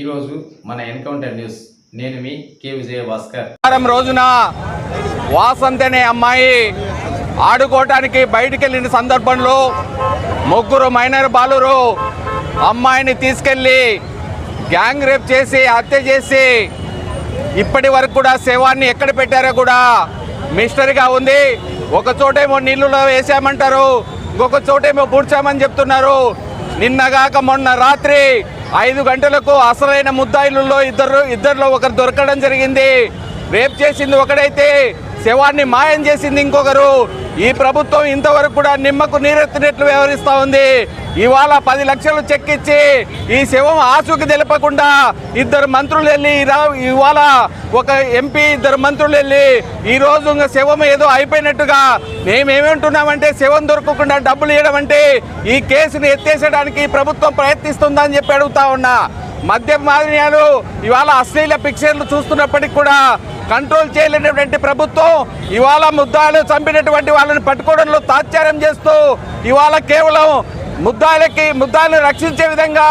ఈరోజు మన encounter news. నేను మీ కే విజయ భాస్కర్ వారం రోజున వాసంత్ అనే అమ్మాయి ఆడుకోవటానికి బయటికి వెళ్ళిన సందర్భంలో ముగ్గురు మైనర్ బాలురు అమ్మాయిని తీసుకెళ్ళి గ్యాంగ్ రేప్ చేసి హత్య చేసి ఇప్పటి వరకు కూడా శవాన్ని ఎక్కడ పెట్టారో కూడా మిస్టరీగా ఉంది. ఒక చోటేమో నీళ్ళలో వేసామంటారు ఇంకొక చోటేమో పూడ్చామని చెప్తున్నారు. నిన్నగాక మొన్న రాత్రి ఐదు గంటలకు అసలైన ముద్దాయిలలో ఇద్దరు ఇద్దరిలో ఒకరు దొరకడం జరిగింది. రేప్ చేసింది ఒకడైతే శవాన్ని మాయం చేసింది ఇంకొకరు. ఈ ప్రభుత్వం ఇంతవరకు కూడా నిమ్మకు నీరెత్తినట్లు వ్యవహరిస్తూ ఉంది. ఇవాళ పది లక్షలు చెక్ ఇచ్చి ఈ శవం ఆసుకి తెలపకుండా ఇద్దరు మంత్రులు వెళ్ళి ఇవాళ ఒక ఎంపీ ఇద్దరు మంత్రులు వెళ్ళి ఈ రోజు ఇంకా శవం ఏదో అయిపోయినట్టుగా మేమేమంటున్నామంటే శవం దొరకకుండా డబ్బులు ఇవ్వడం అంటే ఈ కేసును ఎత్తేసడానికి ప్రభుత్వం ప్రయత్నిస్తుందని చెప్పి అడుగుతా ఉన్నా. మద్య మాదిరియాలు ఇవాళ అశ్లీల పిక్చర్లు చూస్తున్నప్పటికి కూడా కంట్రోల్ చేయలేనటువంటి ప్రభుత్వం ఇవాళ ముద్దాలు చంపినటువంటి వాళ్ళని పట్టుకోవడంలో తాత్సారం చేస్తూ ఇవాళ కేవలం ముద్దాలకి ముద్దాలను రక్షించే విధంగా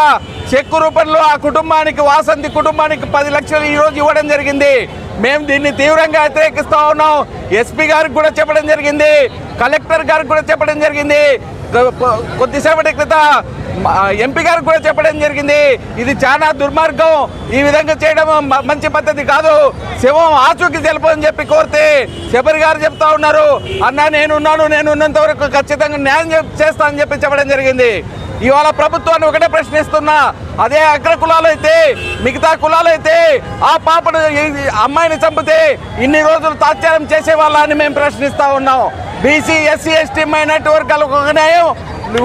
చెక్కు రూపంలో ఆ కుటుంబానికి వాసంతి కుటుంబానికి పది లక్షలు ఈరోజు ఇవ్వడం జరిగింది. మేము దీన్ని తీవ్రంగా వ్యతిరేకిస్తూ ఉన్నాం. ఎస్పీ గారికి కూడా చెప్పడం జరిగింది. కలెక్టర్ గారికి కూడా చెప్పడం జరిగింది. కొద్దిసేపటి క్రితం ఎంపీ గారికి కూడా చెప్పడం జరిగింది. ఇది చాలా దుర్మార్గం. ఈ విధంగా చేయడం మంచి పద్ధతి కాదు. శవం ఆచూకి తెలుపని చెప్పి కోరితే శబరి గారు చెప్తా ఉన్నారు. అన్నా నేనున్నాను నేను ఉన్నంత వరకు ఖచ్చితంగా న్యాయం చే- చేస్తా అని చెప్పి చెప్పడం జరిగింది. ఇవాళ ప్రభుత్వాన్ని ఒకటే ప్రశ్నిస్తున్నా. అదే అగ్ర కులాలు అయితే మిగతా కులాలు అయితే ఆ పాపను అమ్మాయిని చంపితే ఇన్ని రోజులు తాత్సారం చేసే వాళ్ళని మేము ప్రశ్నిస్తా ఉన్నాం. బీసీ ఎస్సీ ఎస్టీ మైనార్టీ వర్గాలకు ఒక న్యాయం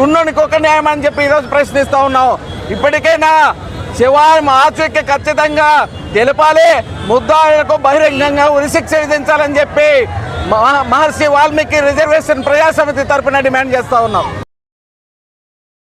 ఉన్నోనికి ఒక న్యాయం అని చెప్పి ఈరోజు ప్రశ్నిస్తూ ఉన్నాం. ఇప్పటికైనా శివాయం ఆచూక్య ఖచ్చితంగా తెలపాలి ముద్దాలకు బహిరంగంగా ఉరిశిక్ష విధించాలని చెప్పి మహ- మహర్షి వాల్మీకి రిజర్వేషన్ ప్రజాసమితి తరపున డిమాండ్ చేస్తూ ఉన్నాం.